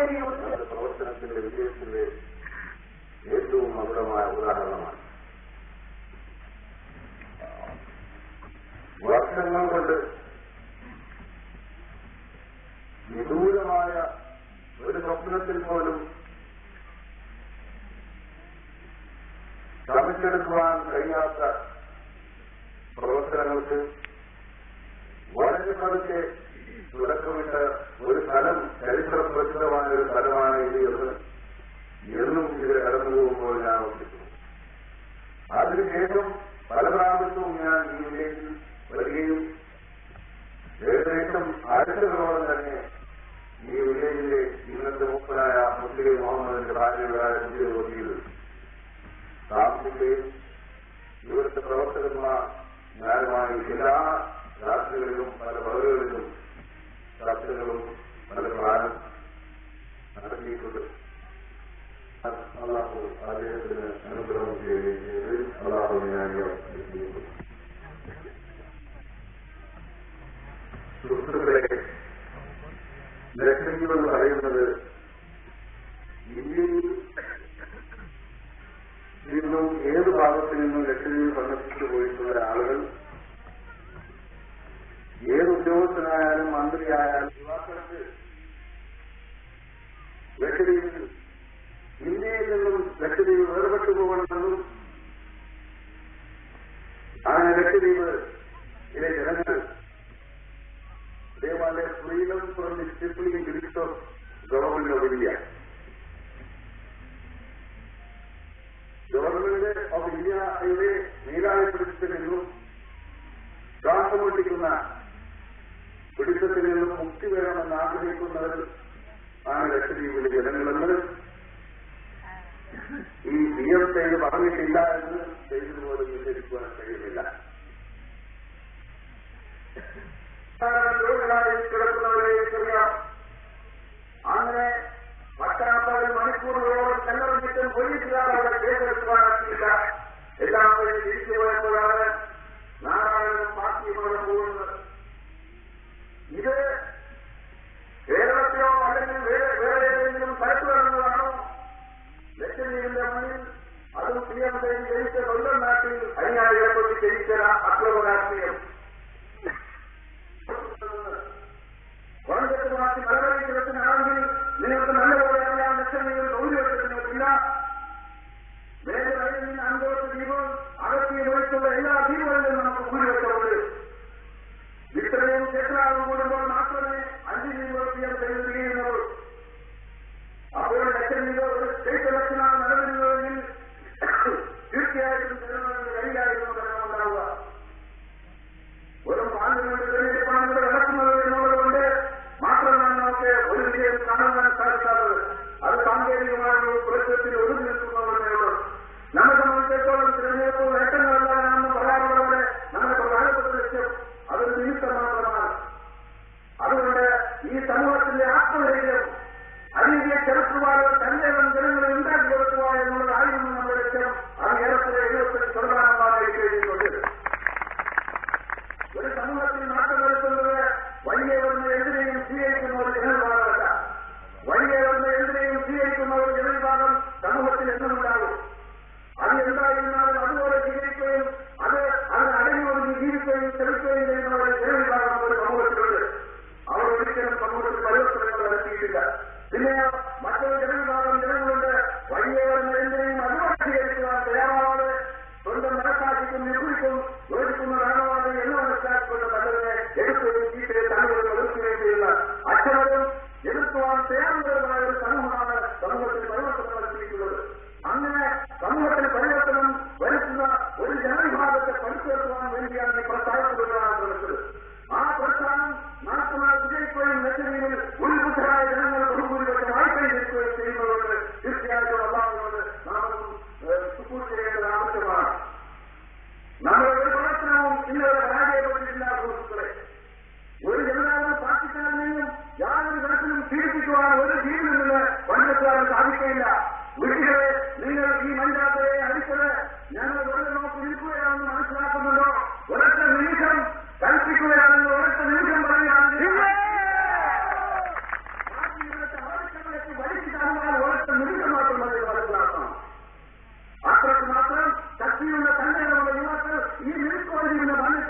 പ്രവർത്തനത്തിന്റെ വിജയത്തിന്റെ ഏറ്റവും ഉദാഹരണമാണ്. വർഷങ്ങൾ കൊണ്ട് വിദൂരമായ ഒരു സ്വപ്നത്തിൽ പോലും സ്ഥാപിച്ചെടുക്കുവാൻ കഴിയാത്ത പ്രവർത്തനങ്ങൾക്ക് വളരെ പതുക്കെ എല്ലാ രാത്രികളിലും പല പകലുകളിലും ചർച്ചകളും പല പ്രാരം നടത്തിയിട്ടുണ്ട്. അള്ളാഹു അദ്ദേഹത്തിന് അനുഗ്രഹം ചെയ്യുകയും അള്ളാഹു ഞാനിയുണ്ട് സുഹൃത്തുക്കളെ പറയുന്നത് ഇന്ത്യയിൽ നിന്നും ഏത് ഭാഗത്തു നിന്നും ലഹരിയിൽ സന്ദർശിച്ചു പോയിട്ടുള്ള ആളുകൾ ഏത് ഉദ്യോഗസ്ഥനായാലും മന്ത്രിയായാലും യുവാക്കൾക്ക് ലക്ഷദ്വീപിൽ ഇന്ത്യയിൽ നിന്നും ലക്ഷദ്വീപ് വേർപെട്ടു പോകണമെന്നും അങ്ങനെ ലക്ഷദ്വീപ് ഇതിലെ ജനങ്ങൾ അതേപോലെ ഫ്രീഡം ഫ്രം ദി റിപ്പബ്ലിക് ഗ്രീസ് ഓഫ് ഗവൺമെന്റ് ഓഫ് ഇന്ത്യ ഈ സിയം ചെയ്ത് പറഞ്ഞിട്ടില്ല എന്ന് ചെയ്തതുപോലെ വിചരിക്കുവാൻ കഴിയുന്നില്ല കിടക്കുന്നവരെ ചെറിയാം അങ്ങനെ പത്തനാപ്പത് മണിക്കൂറുകളോളം ചെല്ലറിഞ്ഞിട്ടും പോലീസുകാർ അവിടെ ചെയ്തത് പരിശോധന ചെയ്യുന്നവരെ ഏറിലാകുന്ന ഒരു സമൂഹത്തിലുണ്ട്. അവർ ഒരിക്കലും സമൂഹത്തിൽ പരിവർത്തനങ്ങൾ വരുത്തിയിട്ടില്ല. പിന്നെ മറ്റൊരു ജനവിഭാഗം ജനങ്ങളുണ്ട്. വഴിയോരങ്ങളിലെയും അതുപോലെ സ്വീകരിക്കുവാൻ തയ്യാറാവാതെ സ്വന്തം മനസാക്ഷിക്കും നിരൂപിക്കും ವ್ಯಕ್ತಿತ್ವವಾದ ಒಂದು ಜೀವನದ ಬಂಧತ್ವ ಸಾಧಿಕೆ ಇಲ್ಲ വീട്ടിലെ നിങ്ങൾ ഈ മഞ്ചാത്തയെ അടിച്ചത് ഞങ്ങൾ വെറുതെ നോക്കി നിൽക്കുകയാണെന്ന് മനസ്സിലാക്കുന്നുണ്ടോ ഒരൊറ്റ നിമിഷം കൽപ്പിക്കുകയാണെന്ന് ഒരൊറ്റ നിമിഷം പറയുകയാണെങ്കിൽ ആവശ്യങ്ങൾക്ക് വലിച്ചിട്ടാണ് ഒരൊറ്റ നിമിഷം മാത്രം മതി മനസ്സിലാക്കണം അത്രയ്ക്ക് മാത്രം ശക്തിയുള്ള തന്റെ യുവാക്കൾ ഈ നിൽക്കോടിയിരുന്ന മണ്ണിൽ